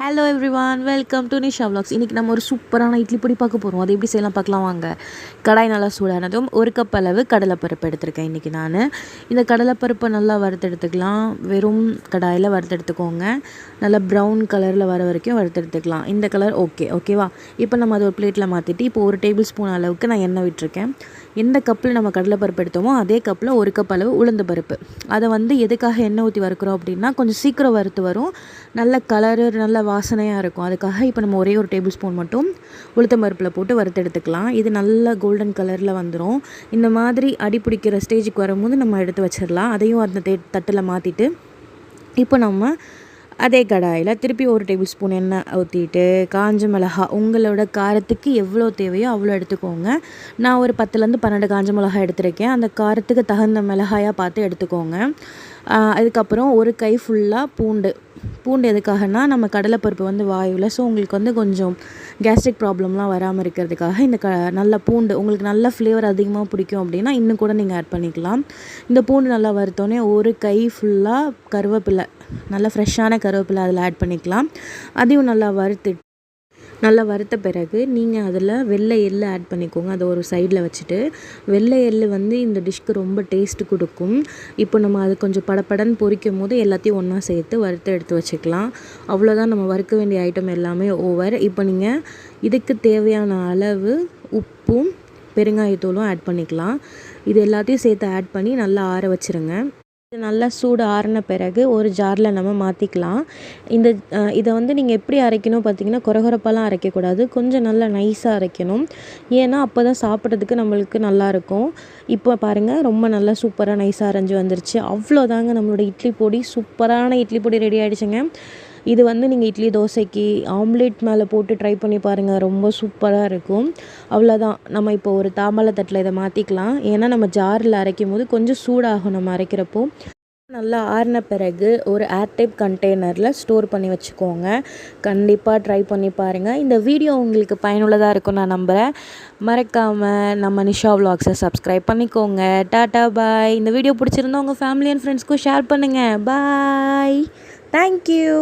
Hello everyone welcome to Nisha vlogs. இன்றைக்கி நம்ம ஒரு சூப்பரான இட்லி பொடி பார்க்க போகிறோம் அது எப்படி செய்யலாம் பார்க்கலாம் வாங்க. கடாய் நல்லா சூடானதும் ஒரு கப் அளவு கடலைப்பருப்பு எடுத்திருக்கேன் இன்றைக்கி நான். இந்த கடலைப்பருப்பை நல்லா வறுத்தெடுத்துக்கலாம். வெறும் கடாயில் வறுத்தெடுத்துக்கோங்க. நல்லா ப்ரௌன் கலரில் வர வரைக்கும் வறுத்தெடுத்துக்கலாம். இந்த கலர் ஓகே ஓகேவா இப்போ நம்ம அதை ஒரு பிளேட்டில் மாற்றிட்டு இப்போ ஒரு டேபிள் ஸ்பூன் அளவுக்கு நான் எண்ணெய் விட்டுருக்கேன். எந்த கப்பில் நம்ம கடலைப்பருப்பு எடுத்தோமோ அதே கப்பில் ஒரு கப் அளவு உளுந்த பருப்பு. அதை வந்து எதுக்காக எண்ணெய் ஊற்றி வறுக்கிறோம் அப்படின்னா கொஞ்சம் சீக்கிரம் வறுத்து வரும். நல்ல கலரு நல்ல வாசனையாக இருக்கும். அதுக்காக இப்போ நம்ம ஒரே ஒரு டேபிள் ஸ்பூன் மட்டும் உளுத்தம் பருப்பில் போட்டு வறுத்து எடுத்துக்கலாம். இது நல்ல கோல்டன் கலரில் வந்துடும் இந்த மாதிரி அடி பிடிக்கிற ஸ்டேஜுக்கு வரும்போது நம்ம எடுத்து வச்சிடலாம். அதையும் அந்த தே தட்டில் மாற்றிட்டு இப்போ நம்ம அதே கடாயில் திருப்பி ஒரு டேபிள் ஸ்பூன் எண்ணெய் ஊற்றிட்டு காஞ்ச மிளகா உங்களோட காரத்துக்கு எவ்வளோ தேவையோ அவ்வளோ எடுத்துக்கோங்க. நான் ஒரு பத்துலேருந்து பன்னெண்டு காஞ்ச மிளகாய் எடுத்திருக்கேன். அந்த காரத்துக்கு தகுந்த மிளகாயாக பார்த்து எடுத்துக்கோங்க. அதுக்கப்புறம் ஒரு கை ஃபுல்லாக பூண்டு பூண்டு எதுக்காகனா நம்ம கடலைப்பருப்பு வந்து வாயுவில் ஸோ உங்களுக்கு வந்து கொஞ்சம் கேஸ்ட்ரிக் ப்ராப்ளம்லாம் வராமல் இருக்கிறதுக்காக இந்த க நல்ல பூண்டு உங்களுக்கு நல்ல ஃப்ளேவர் அதிகமாக பிடிக்கும் அப்படின்னா இன்னும் கூட நீங்கள் ஆட் பண்ணிக்கலாம். இந்த பூண்டு நல்லா வறுத்தோடனே ஒரு கை ஃபுல்லாக கருவேப்பிலை நல்லா ஃப்ரெஷ்ஷான கருவேப்பிலை அதில் ஆட் பண்ணிக்கலாம். அதையும் நல்லா வறுத்து நல்லா வறுத்த பிறகு நீங்கள் அதில் வெள்ளை எள்ளு ஆட் பண்ணிக்கோங்க. அதை ஒரு சைடில் வச்சுட்டு வெள்ளை எள்ளு வந்து இந்த டிஷ்க்கு ரொம்ப டேஸ்ட் கொடுக்கும். இப்போ நம்ம அது கொஞ்சம் படப்படன்னு பொரிக்கும் போது எல்லாத்தையும் ஒன்றா சேர்த்து வறுத்து எடுத்து வச்சுக்கலாம். அவ்வளோதான் நம்ம வறுக்க வேண்டிய ஐட்டம் எல்லாமே ஓவர் இப்போ நீங்கள் இதுக்கு தேவையான அளவு உப்பும் பெருங்காயத்தூளும் ஆட் பண்ணிக்கலாம். இது எல்லாத்தையும் சேர்த்து ஆட் பண்ணி நல்லா ஆற வச்சுருங்க. இது நல்லா சூடு ஆறின பிறகு ஒரு ஜாரில் நம்ம மாற்றிக்கலாம் இந்த இதை வந்து நீங்கள் எப்படி அரைக்கணும் பார்த்தீங்கன்னா கொரகொரப்பாலாம் அரைக்கக்கூடாது. கொஞ்சம் நல்லா நைஸாக அரைக்கணும். ஏன்னா அப்போ தான் சாப்பிட்றதுக்கு நம்மளுக்கு நல்லாயிருக்கும் இப்போ பாருங்கள் ரொம்ப நல்லா சூப்பராக நைஸாக அரைஞ்சு வந்துருச்சு. அவ்வளோதாங்க நம்மளோட இட்லி பொடி. சூப்பரான இட்லி பொடி ரெடி ஆகிடுச்சுங்க இது வந்து நீங்கள் இட்லி தோசைக்கு ஆம்லேட் மேலே போட்டு ட்ரை பண்ணி பாருங்கள் ரொம்ப சூப்பராக இருக்கும். அவ்வளோதான் நம்ம இப்போ ஒரு தாமலை தட்டில் இதை மாற்றிக்கலாம் ஏன்னா நம்ம ஜாரில் அரைக்கும் போது கொஞ்சம் சூடாகும் நம்ம அரைக்கிறப்போ. நல்லா ஆறின பிறகு ஒரு ஏர்டைப் கண்டெய்னரில் ஸ்டோர் பண்ணி வச்சுக்கோங்க. கண்டிப்பாக ட்ரை பண்ணி பாருங்கள் இந்த வீடியோ உங்களுக்கு பயனுள்ளதாக இருக்கும் நான் நம்புகிறேன் மறக்காமல் நம்ம நிஷா vlogs-அ சப்ஸ்கிரைப் பண்ணிக்கோங்க. டாட்டா பாய் இந்த வீடியோ பிடிச்சிருந்தா உங்கள் ஃபேமிலி அண்ட் ஃப்ரெண்ட்ஸ்க்கும் ஷேர் பண்ணுங்கள் பாய் தேங்க்யூ